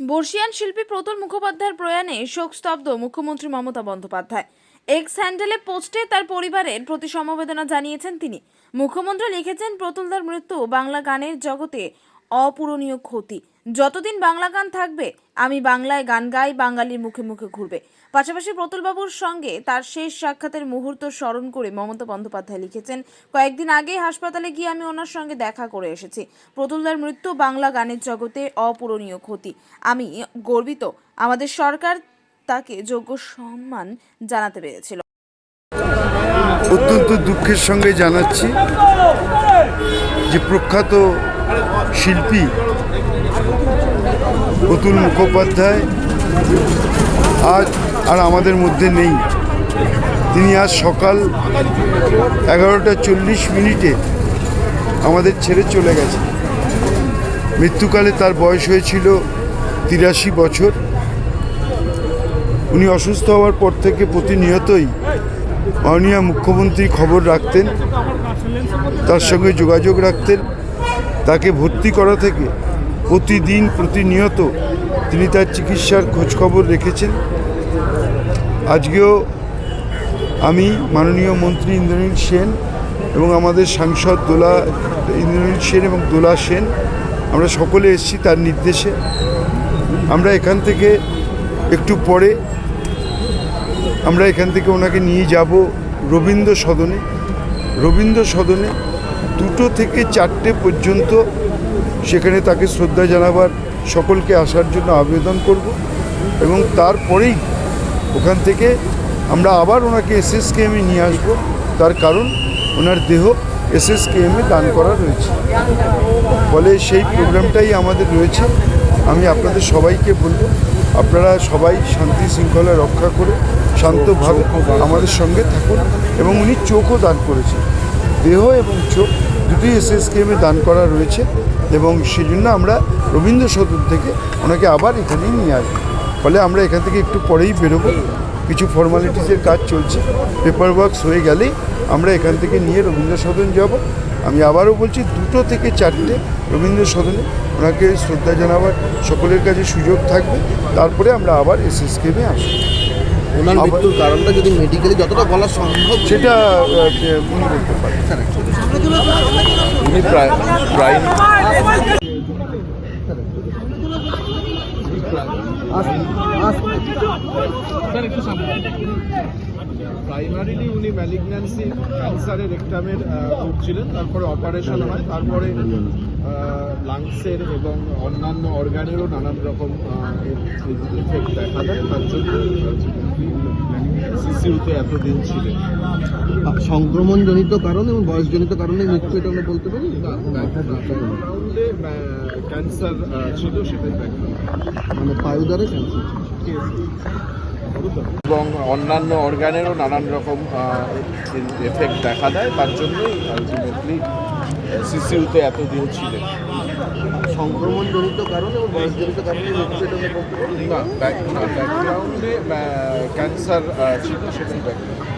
বর্ষিয়ান শিল্পী প্রতুল মুখোপাধ্যায়ের প্রয়াণে শোকস্তব্ধ মুখ্যমন্ত্রী মমতা বন্দ্যোপাধ্যায়। এক্স হ্যান্ডেলে পোস্টে তার পরিবারের প্রতি সমবেদনা জানিয়েছেন তিনি। মুখ্যমন্ত্রী লিখেছেন, প্রতুলদার মৃত্যু বাংলা গানের জগতে অপূরণীয় ক্ষতি। যতদিন বাংলা গান থাকবে, আমি বাংলায় গান গাই, বাঙালির মুখে মুখে ঘুরবে। পাশাপাশি প্রতুলবাবুর সঙ্গে তার শেষ সাক্ষাতের মুহূর্ত স্মরণ করে মমতা বন্দ্যোপাধ্যায় লিখেছেন, কয়েকদিন আগেই হাসপাতালে গিয়ে আমি ওনার সঙ্গে দেখা করে এসেছি। প্রতুলদার মৃত্যু বাংলা গানের জগতে অপূরণীয় ক্ষতি। আমি গর্বিত। আমাদের সরকার তাকে যোগ্য সম্মান জানাতে পেরেছিল। অত্যন্ত দুঃখের সঙ্গে জানাচ্ছি যে প্রখ্যাত শিল্পী অতুল মুখোপাধ্যায় আজ আর আমাদের মধ্যে নেই। তিনি আজ সকাল এগারোটা চল্লিশ মিনিটে আমাদের ছেড়ে চলে গেছে মৃত্যুকালে তার বয়স হয়েছিল তিরাশি বছর। উনি অসুস্থ হওয়ার পর থেকে প্রতিনিয়তই মাননীয় মুখ্যমন্ত্রী খবর রাখতেন, তার সঙ্গে যোগাযোগ রাখতেন, তাকে ভর্তি করা থেকে প্রতিদিন প্রতিনিয়ত তিনি তার চিকিৎসার খোঁজখবর রেখেছেন। আজকেও আমি মাননীয় মন্ত্রী ইন্দ্রনীল সেন এবং আমাদের সাংসদ দোলা, ইন্দ্রনীল সেন এবং দোলা সেন, আমরা সকলে এসেছি তার নির্দেশে। আমরা এখান থেকে একটু পরে আমরা এখান থেকে ওনাকে নিয়ে যাব রবীন্দ্র সদনে। রবীন্দ্র সদনে দুটো থেকে চারটে পর্যন্ত সেখানে তাকে শ্রদ্ধা জানাবার সকলকে আসার জন্য আবেদন করব এবং তারপরেই ওখান থেকে আমরা আবার ওনাকে এসএসকেএমে নিয়ে আসব। তার কারণ ওনার দেহ এসএসকেএমে দান করা রয়েছে। ফলে সেই প্রোগ্রামটাই আমাদের রয়েছে। আমি আপনাদের সবাইকে বলব আপনারা সবাই শান্তি শৃঙ্খলা রক্ষা করে শান্তভাবে আমাদের সঙ্গে থাকুন এবং উনি চোখও দান করেছেন। দেহ এবং চোখ দুটোই এসএসকেএমে দান করা রয়েছে এবং সেই জন্য আমরা রবীন্দ্র সদন থেকে ওনাকে আবার এখানেই নিয়ে আসব। ফলে আমরা এখান থেকে একটু পরেই বেরোবো। কিছু ফর্মালিটিসের কাজ চলছে। পেপার ওয়ার্কস হয়ে গেলেই আমরা এখান থেকে নিয়ে রবীন্দ্র সদন যাব। আমি আবারও বলছি দুটো থেকে চারটে রবীন্দ্র সদনে ওনাকে শ্রদ্ধা জানাবার সকলের কাছে সুযোগ থাকবে। তারপরে আমরা আবার এসএসকেমে আসব। ওনার মৃত্যুর কারণটা যদি মেডিকেলি যতটা বলা সম্ভব সেটা আহ, উনি বলতে পারেন। প্রায় প্রায় প্রাইমারিলি উনি ম্যালিগন্যান্সি ক্যান্সারের রেকটামের ভুগছিলেন তারপরে অপারেশন হয় তারপরে লাংসের এবং অন্যান্য অর্গানেরও নানান রকম এফেক্ট দেখা দেয় তার জন্য সিসিউতে এতদিন ছিলেন সংক্রমণ জনিত কারণ এবং বয়সজনিত কারণে মৃত্যু এটা আমরা বলতে পারি ব্যাকগ্রাউন্ডে ক্যান্সার ছিল সেটাই মানে পায়ুদারে ক্যান্সার এবং অন্যান্য অর্গানেরও নানান রকম এফেক্ট দেখা দেয় তার জন্যই আলটিমেটলি সিসিউতে এতদিন ছিলেন। সংক্রমণ জনিত এবং বয়সজনিত কারণে না ব্যাকগ্রাউন্ডে ক্যান্সার ছিল সেটাই ব্যাকগ্রাউন্ড